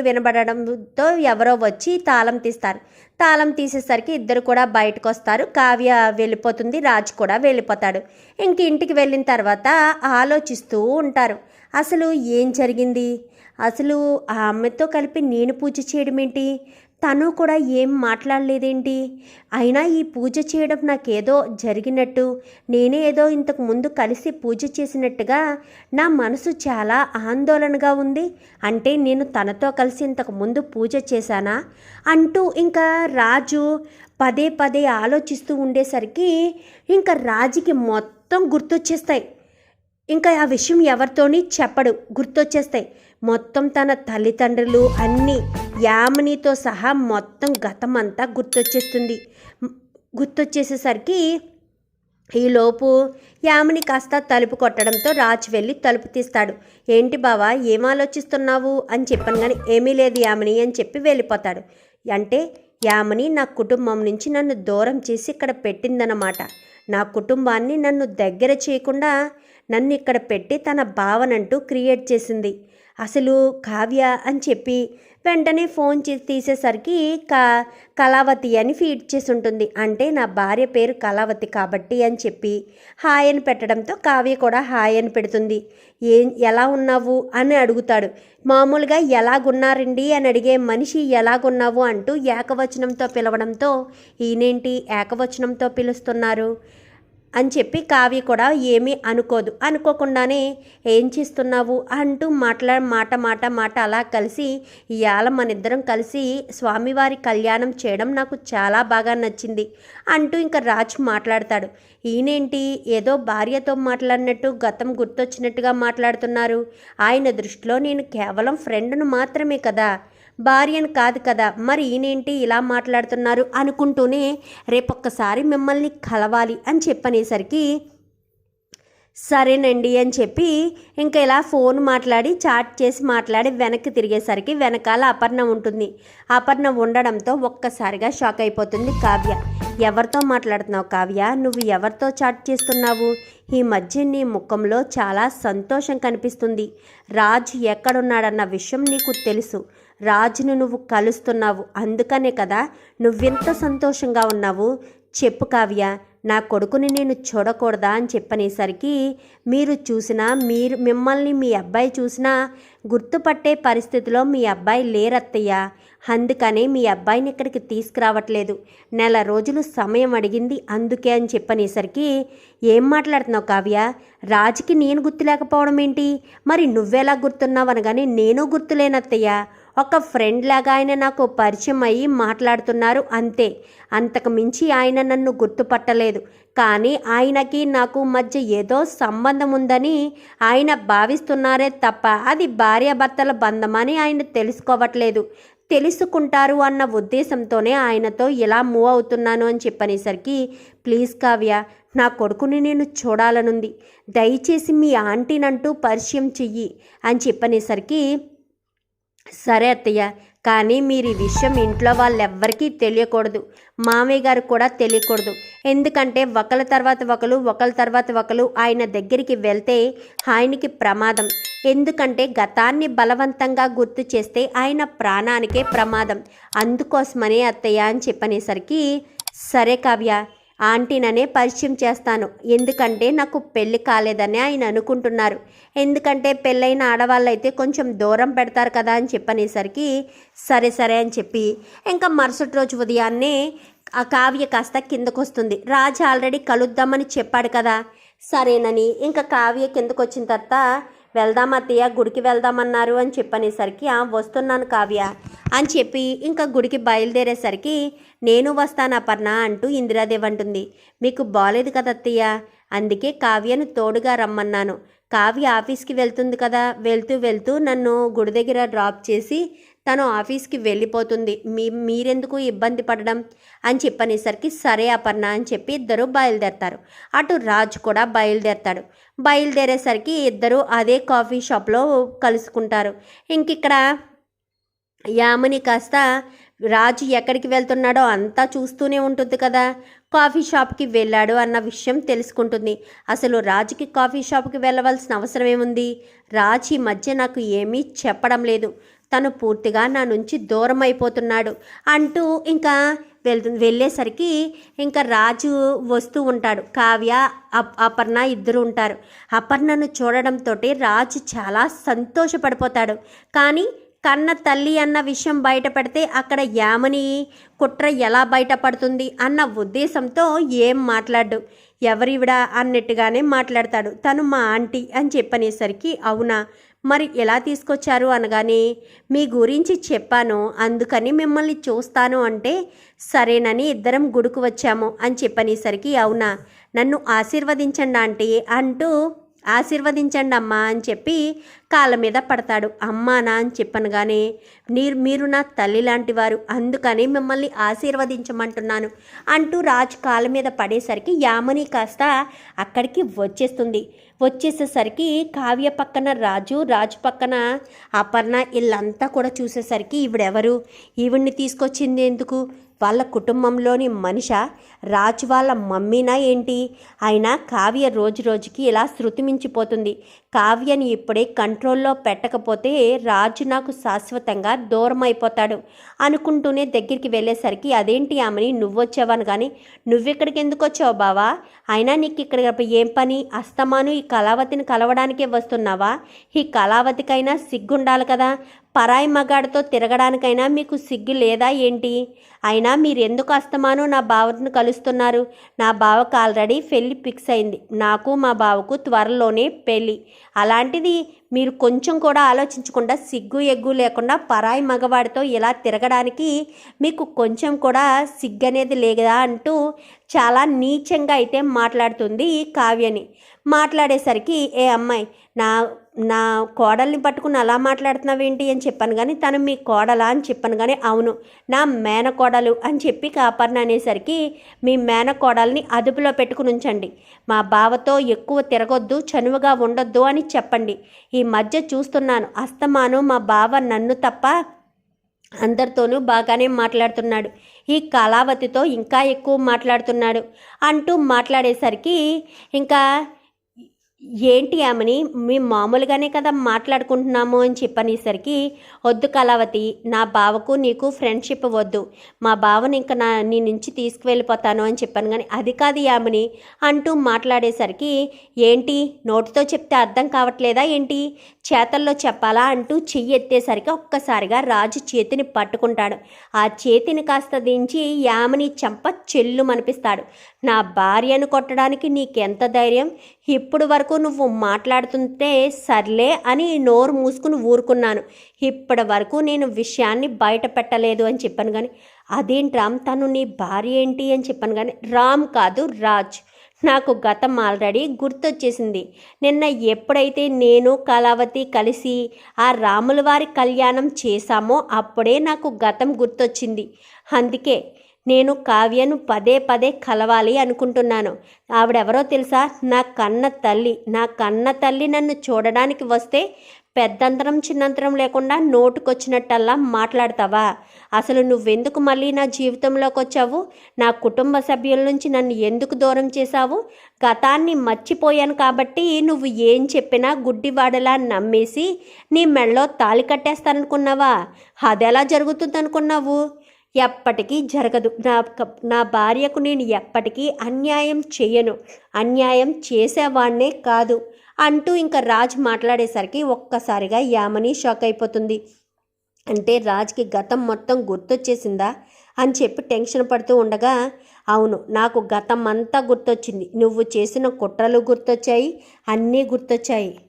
వినబడడంతో ఎవరో వచ్చి తాళం తీస్తారు. తాళం తీసేసరికి ఇద్దరు కూడా బయటకు వస్తారు కావ్య వెళ్ళిపోతుంది. రాజు కూడా వెళ్ళిపోతాడు. ఇంక ఇంటికి వెళ్ళిన తర్వాత ఆలోచిస్తూ ఉంటారు. అసలు ఏం జరిగింది? అసలు ఆ అమ్మతో కలిపి నేను పూజ చేయడం ఏంటి తను కూడా ఏం మాట్లాడలేదేంటి? అయినా ఈ పూజ చేయడం నాకేదో జరిగినట్టు నేనే ఏదో ఇంతకు ముందు కలిసి పూజ చేసినట్టుగా నా మనసు చాలా ఆందోళనగా ఉంది. అంటే నేను తనతో కలిసి ఇంతకు ముందు పూజ చేశానా? అంటూ ఇంకా రాజు పదే పదే ఆలోచిస్తూ ఉండేసరికి ఇంకా రాజుకి మొత్తం గుర్తొచ్చేస్తాయి. ఇంకా ఆ విషయం ఎవరితోని చెప్పడు గుర్తొచ్చేస్తాయి. మొత్తం తన తల్లిదండ్రులు అన్నీ యామినితో సహా మొత్తం గతం అంతా గుర్తొచ్చేస్తుంది గుర్తొచ్చేసేసరికి ఈలోపు యామిని కాస్త తలుపు కొట్టడంతో రాజు వెళ్ళి తలుపు తీస్తాడు. ఏంటి బావా ఏం ఆలోచిస్తున్నావు? అని చెప్పాను కానీ ఏమీ లేదు యామిని అని చెప్పి వెళ్ళిపోతాడు. అంటే యామిని నా కుటుంబం నుంచి నన్ను దూరం చేసి ఇక్కడ పెట్టిందన్నమాట. నా కుటుంబాన్ని నన్ను దగ్గర చేయకుండా నన్ను ఇక్కడ పెట్టి తన భావనంటూ క్రియేట్ చేసింది. అసలు కావ్య అని చెప్పి వెంటనే ఫోన్ చేసి తీసేసరికి క కళావతి అని ఫీడ్ చేసి ఉంటుంది అంటే నా భార్య పేరు కళావతి కాబట్టి అని చెప్పి హాయ్ అని పెట్టడంతో కావ్య కూడా హాయ్ అని పెడుతుంది. ఏం ఎలా ఉన్నావు? అని అడుగుతాడు. మామూలుగా ఎలాగున్నారండి? అని అడిగే మనిషి ఎలాగున్నావు? అంటూ ఏకవచనంతో పిలవడంతో ఈయనేంటి? ఏకవచనంతో పిలుస్తున్నారు? అని చెప్పి కావ్య కూడా ఏమీ అనుకోదు. అనుకోకుండానే ఏం చేస్తున్నావు? అంటూ మాట్లా మాట మాట మాట అలా కలిసి ఇవాళ మన ఇద్దరం కలిసి స్వామివారి కళ్యాణం చేయడం నాకు చాలా బాగా నచ్చింది అంటూ ఇంకా రాజు మాట్లాడతాడు. ఈయనేంటి? ఏదో భార్యతో మాట్లాడినట్టు గతం గుర్తొచ్చినట్టుగా మాట్లాడుతున్నారు. ఆయన దృష్టిలో నేను కేవలం ఫ్రెండ్ను మాత్రమే కదా. భార్యను కాదు కదా మరి ఈయనేంటి ఇలా మాట్లాడుతున్నారు అనుకుంటూనే రేపొక్కసారి మిమ్మల్ని కలవాలి అని చెప్పనేసరికి సరేనండి అని చెప్పి ఇంకా ఇలా ఫోన్ మాట్లాడి చాట్ చేసి మాట్లాడి వెనక్కి తిరిగేసరికి వెనకాల అపర్ణ ఉంటుంది. అపర్ణ ఉండడంతో ఒక్కసారిగా షాక్ అయిపోతుంది కావ్య. ఎవరితో మాట్లాడుతున్నావు కావ్య? నువ్వు ఎవరితో చాట్ చేస్తున్నావు? ఈ మధ్య నీ ముఖంలో చాలా సంతోషం కనిపిస్తుంది. రాజ్ ఎక్కడున్నాడన్న విషయం నీకు తెలుసు. రాజును నువ్వు కలుస్తున్నావు. అందుకనే కదా నువ్వెంత సంతోషంగా ఉన్నావు? చెప్పు కావ్య నా కొడుకుని నేను చూడకూడదా అని చెప్పనేసరికి మీరు చూసినా మీరు మిమ్మల్ని మీ అబ్బాయి చూసినా గుర్తుపట్టే పరిస్థితిలో మీ అబ్బాయి లేరత్తయ్య. అందుకనే మీ అబ్బాయిని ఇక్కడికి తీసుకురావట్లేదు. నెల రోజులు సమయం అడిగింది అందుకే అని చెప్పనేసరికి ఏం మాట్లాడుతున్నావు కావ్య? రాజుకి నేను గుర్తు లేకపోవడం ఏంటి? మరి నువ్వెలా గుర్తున్నావు అనగానే నేను గుర్తులేనత్తయ్య. ఒక ఫ్రెండ్ లాగా ఆయన నాకు పరిచయం అయ్యి మాట్లాడుతున్నారు అంతే. అంతకు మించి ఆయన నన్ను గుర్తుపట్టలేదు. కానీ ఆయనకి నాకు మధ్య ఏదో సంబంధం ఉందని ఆయన భావిస్తున్నారే తప్ప అది భార్యాభర్తల బంధమని ఆయన తెలుసుకోవట్లేదు. తెలుసుకుంటారు అన్న ఉద్దేశంతోనే ఆయనతో ఇలా మూవ్ అవుతున్నాను అని చెప్పనేసరికి ప్లీజ్ కావ్య నా కొడుకుని నేను చూడాలనుంది. దయచేసి మీ ఆంటీనంటూ పరిచయం చెయ్యి అని చెప్పనేసరికి సరే అత్తయ్య కానీ మీరు ఈ విషయం ఇంట్లో వాళ్ళెవ్వరికీ తెలియకూడదు. మామయ్య గారు కూడా తెలియకూడదు. ఎందుకంటే ఒకళ్ళ తర్వాత ఒకరు ఒకళ్ళ తర్వాత ఒకరు ఆయన దగ్గరికి వెళ్తే ఆయనకి ప్రమాదం. ఎందుకంటే గతాన్ని బలవంతంగా గుర్తు చేస్తే ఆయన ప్రాణానికే ప్రమాదం. అందుకోసమనే అత్తయ్య అని చెప్పనేసరికి సరే కావ్య ఆంటీననే పరిచయం చేస్తాను. ఎందుకంటే నాకు పెళ్ళి కాలేదని ఆయన అనుకుంటున్నారు. ఎందుకంటే పెళ్ళైన ఆడవాళ్ళైతే కొంచెం దూరం పెడతారు కదా అని చెప్పనేసరికి సరే సరే అని చెప్పి ఇంకా మరుసటి రోజు ఉదయాన్నే ఆ కావ్య కాస్త కిందకొస్తుంది. రాజు ఆల్రెడీ కలుద్దామని చెప్పాడు కదా. సరేనని ఇంకా కావ్య కిందకు వచ్చిన తర్వాత వెళ్దాం అత్తయ్య? గుడికి వెళ్దామన్నారు అని చెప్పనేసరికి వస్తున్నాను కావ్య అని చెప్పి ఇంకా గుడికి బయలుదేరేసరికి నేను వస్తాను అపర్ణ అంటూ ఇందిరాదేవి అంటుంది. మీకు బాలేదు కదా అత్తయ్య? అందుకే కావ్యను తోడుగా రమ్మన్నాను. కావ్య ఆఫీస్కి వెళ్తుంది కదా వెళ్తూ వెళ్తూ నన్ను గుడి దగ్గర డ్రాప్ చేసి తను ఆఫీస్కి వెళ్ళిపోతుంది. మీ మీరెందుకు ఇబ్బంది పడడం? అని చెప్పనేసరికి సరే అపర్ణ అని చెప్పి ఇద్దరు బయలుదేరతారు. అటు రాజు కూడా బయలుదేరతాడు. బయలుదేరేసరికి ఇద్దరు అదే కాఫీ షాప్లో కలుసుకుంటారు. ఇంక ఇక్కడ యామని కాస్త రాజు ఎక్కడికి వెళ్తున్నాడో అంతా చూస్తూనే ఉంటుంది కదా. కాఫీ షాప్కి వెళ్ళాడు అన్న విషయం తెలుసుకుంటుంది. అసలు రాజుకి కాఫీ షాప్కి వెళ్ళవలసిన అవసరం ఏముంది? రాజు ఈ మధ్య నాకు ఏమీ చెప్పడం లేదు. తను పూర్తిగా నా నుంచి దూరం అయిపోతున్నాడు అంటూ ఇంకా వెళ్ వెళ్ళేసరికి ఇంకా రాజు వస్తూ ఉంటాడు. కావ్య అప్- అపర్ణ ఇద్దరు ఉంటారు. అపర్ణను చూడడంతో రాజు చాలా సంతోషపడిపోతాడు. కానీ కన్న తల్లి అన్న విషయం బయటపడితే అక్కడ యామని కుట్ర ఎలా బయటపడుతుంది అన్న ఉద్దేశంతో ఏం మాట్లాడు ఎవరివిడా అన్నట్టుగానే మాట్లాడతాడు. తను మా ఆంటీ అని చెప్పనేసరికి అవునా? మరి ఎలా తీసుకొచ్చారు అనగానే మీ గురించి చెప్పాను అందుకని మిమ్మల్ని చూస్తాను అంటే సరేనని ఇద్దరం గుడికి వచ్చాము అని చెప్పనేసరికి అవునా? నన్ను ఆశీర్వదించండి ఆంటీ అంటూ ఆశీర్వదించండి అమ్మా అని చెప్పి కాళ్ళ మీద పడతాడు. అమ్మానా అని చెప్పనుగానే మీరు మీరు నా తల్లి లాంటి వారు అందుకని మిమ్మల్ని ఆశీర్వదించమంటున్నాను అంటూ రాజు కాళ్ళ మీద పడేసరికి యామని కాస్త అక్కడికి వచ్చేస్తుంది. వచ్చేసేసరికి కావ్య పక్కన రాజు రాజు పక్కన అపర్ణ వీళ్ళంతా కూడా చూసేసరికి ఈవిడెవరు? ఈవిడ్ని తీసుకొచ్చింది ఎందుకు? వాళ్ళ కుటుంబంలోని మనిష రాజు వాళ్ళ మమ్మీనా ఏంటి? అయినా కావ్య రోజు రోజుకి ఇలా శృతి మించిపోతుంది. కావ్యని ఇప్పుడే కంట్రోల్లో పెట్టకపోతే రాజు నాకు శాశ్వతంగా దూరం అయిపోతాడు అనుకుంటూనే దగ్గరికి వెళ్ళేసరికి అదేంటి ఆమెని? నువ్వొచ్చావని కానీ నువ్వెక్కడికి ఎందుకు వచ్చావు బావా? అయినా నీకు ఇక్కడ ఏం పని? అస్తమాను ఈ కళావతిని కలవడానికే వస్తున్నావా? ఈ కళావతికైనా సిగ్గుండాలి కదా. పరాయి మగాడితో తిరగడానికైనా మీకు సిగ్గు లేదా ఏంటి? అయినా మీరెందుకు ఎందుకు నా బావను కలుస్తున్నారు? నా బావకు ఆల్రెడీ పెళ్ళి ఫిక్స్ అయింది. నాకు మా బావకు త్వరలోనే పెళ్ళి అలాంటిది మీరు కొంచెం కూడా ఆలోచించకుండా సిగ్గు ఎగ్గు లేకుండా పరాయి మగవాడితో ఇలా తిరగడానికి మీకు కొంచెం కూడా సిగ్గు అనేది లేదా అంటూ చాలా నీచంగా అయితే మాట్లాడుతుంది కావ్యని. మాట్లాడేసరికి ఏ అమ్మాయి నా నా కోడల్ని పట్టుకుని అలా మాట్లాడుతున్నావేంటి అని చెప్పాను కానీ తను మీ కోడలా అని చెప్పాను కానీ అవును నా మేనకోడలు అని చెప్పి కాపాడిన అనేసరికి మీ మేనకోడల్ని అదుపులో పెట్టుకుని ఉంచండి. మా బావతో ఎక్కువ తిరగొద్దు చనువుగా ఉండొద్దు అని చెప్పండి. ఈ మధ్య చూస్తున్నాను అస్తమాను మా బావ నన్ను తప్ప అందరితోనూ బాగానే మాట్లాడుతున్నాడు. ఈ కళావతితో ఇంకా ఎక్కువ మాట్లాడుతున్నాడు అంటూ మాట్లాడేసరికి ఇంకా ఏంటి ఆమెని మేము మామూలుగానే కదా మాట్లాడుకుంటున్నాము అని చెప్పనేసరికి వద్దు కళావతి నా బావకు నీకు ఫ్రెండ్షిప్ వద్దు. మా బావని ఇంకా నా నీ నుంచి తీసుకువెళ్ళిపోతాను అని చెప్పాను కానీ అది కాదు యామిని అంటూ మాట్లాడేసరికి ఏంటి? నోటితో చెప్తే అర్థం కావట్లేదా ఏంటి? చేతల్లో చెప్పాలా? అంటూ చెయ్యి ఎత్తేసరికి ఒక్కసారిగా రాజు చేతిని పట్టుకుంటాడు. ఆ చేతిని కాస్త దించి యామిని చెంప చెల్లు మనిపిస్తాడు నా భార్యను కొట్టడానికి నీకెంత ధైర్యం? ఇప్పుడు వరకు నువ్వు మాట్లాడుతుంటే సర్లే అని నోరు మూసుకుని ఊరుకున్నాను. ఇప్పటి వరకు నేను విషయాన్ని బయట పెట్టలేదు అని చెప్పాను కానీ అదేంటి రామ్? తను నీ భార్య ఏంటి అని చెప్పాను కానీ రామ్ కాదు రాజ్. నాకు గతం ఆల్రెడీ గుర్తొచ్చేసింది. నిన్న ఎప్పుడైతే నేను కళావతి కలిసి ఆ రాముల వారి కళ్యాణం చేశామో అప్పుడే నాకు గతం గుర్తొచ్చింది. అందుకే నేను కావ్యను పదే పదే కలవాలి అనుకుంటున్నాను. ఆవిడెవరో తెలుసా? నా కన్న తల్లి. నా కన్న తల్లి నన్ను చూడడానికి వస్తే పెద్దంతరం చిన్నంతరం లేకుండా నోటుకొచ్చినట్టల్లా మాట్లాడతావా? అసలు నువ్వెందుకు మళ్ళీ నా జీవితంలోకి వచ్చావు నా కుటుంబ సభ్యుల నుంచి నన్ను ఎందుకు దూరం చేశావు? గతాన్ని మర్చిపోయాను కాబట్టి నువ్వు ఏం చెప్పినా గుడ్డివాడలా నమ్మేసి నీ మెళ్ళో తాళి కట్టేస్తాననుకున్నావా? అదెలా జరుగుతుందనుకున్నావు? ఎప్పటికీ జరగదు. నా నా భార్యకు నేను ఎప్పటికీ అన్యాయం చేయను. అన్యాయం చేసేవాణ్ణే కాదు. అంటూ ఇంకా రాజ్ మాట్లాడేసరికి ఒక్కసారిగా యామని షాక్ అయిపోతుంది. అంటే రాజ్కి గతం మొత్తం గుర్తొచ్చేసిందా? అని చెప్పి టెన్షన్ పడుతూ ఉండగా అవును నాకు గతం అంతా గుర్తొచ్చింది. నువ్వు చేసిన కుట్రలు గుర్తొచ్చాయి అన్నీ గుర్తొచ్చాయి.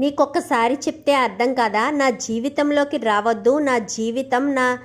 నీకొక్కసారి చెప్తే అర్థం కాదా? నా జీవితంలోకి రావద్దు. నా జీవితం నా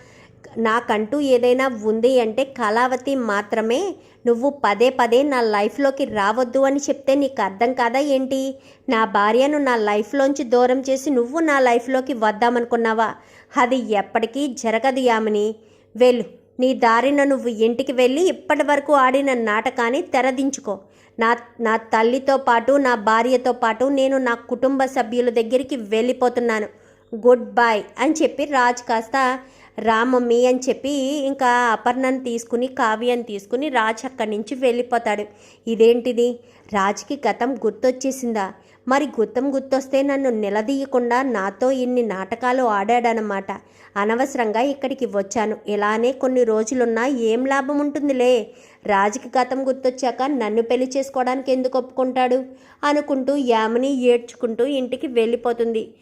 నాకంటూ ఏదైనా ఉంది అంటే కళావతి మాత్రమే. నువ్వు పదే పదే నా లైఫ్లోకి రావద్దు అని చెప్తే నీకు అర్థం కాదా ఏంటి? నా భార్యను నా లైఫ్లోంచి దూరం చేసి నువ్వు నా లైఫ్లోకి వద్దామనుకున్నావా? అది ఎప్పటికీ జరగదు యామిని. వెళ్ళు. నీ దారిన నువ్వు ఇంటికి వెళ్ళి ఇప్పటి వరకు ఆడిన నాటకాన్ని తెరదించుకో. నా నా తల్లితో పాటు నా భార్యతో పాటు నేను నా కుటుంబ సభ్యుల దగ్గరికి వెళ్ళిపోతున్నాను. గుడ్ బాయ్ అని చెప్పి రాజ్ కాస్త రామమ్మీ అని చెప్పి ఇంకా అపర్ణను తీసుకుని కావ్యాన్ని తీసుకుని రాజ్ అక్కడి నుంచి వెళ్ళిపోతాడు. ఇదేంటిది? రాజ్కి గతం గుర్తొచ్చేసిందా? మరి గుత్తం గుర్తొస్తే నన్ను నిలదీయకుండా నాతో ఇన్ని నాటకాలు ఆడాడనమాట. అనవసరంగా ఇక్కడికి వచ్చాను. ఇలానే కొన్ని రోజులున్నా ఏం లాభం ఉంటుందిలే? రాజుకి గతం గుర్తొచ్చాక నన్ను పెళ్ళి చేసుకోవడానికి ఎందుకు ఒప్పుకుంటాడు? అనుకుంటూ యామిని ఏడ్చుకుంటూ ఇంటికి వెళ్ళిపోతుంది.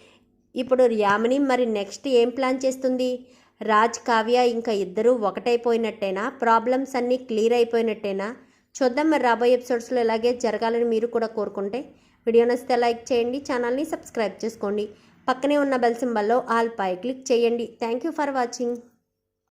ఇప్పుడు యామిని మరి నెక్స్ట్ ఏం ప్లాన్ చేస్తుంది? రాజ్ కావ్య ఇంకా ఇద్దరూ ఒకటైపోయినట్టేనా? ప్రాబ్లమ్స్ అన్నీ క్లియర్ అయిపోయినట్టేనా? చూద్దాం మరి రాబోయే ఎపిసోడ్స్లో ఇలాగే జరగాలని మీరు కూడా కోరుకుంటే. వీడియో నచ్చితే లైక్ చేయండి ఛానల్ని సబ్స్క్రైబ్ చేసుకోండి. పక్కనే ఉన్న బెల్ సింబల్లో ఆల్ పై క్లిక్ చేయండి. Thank you for watching.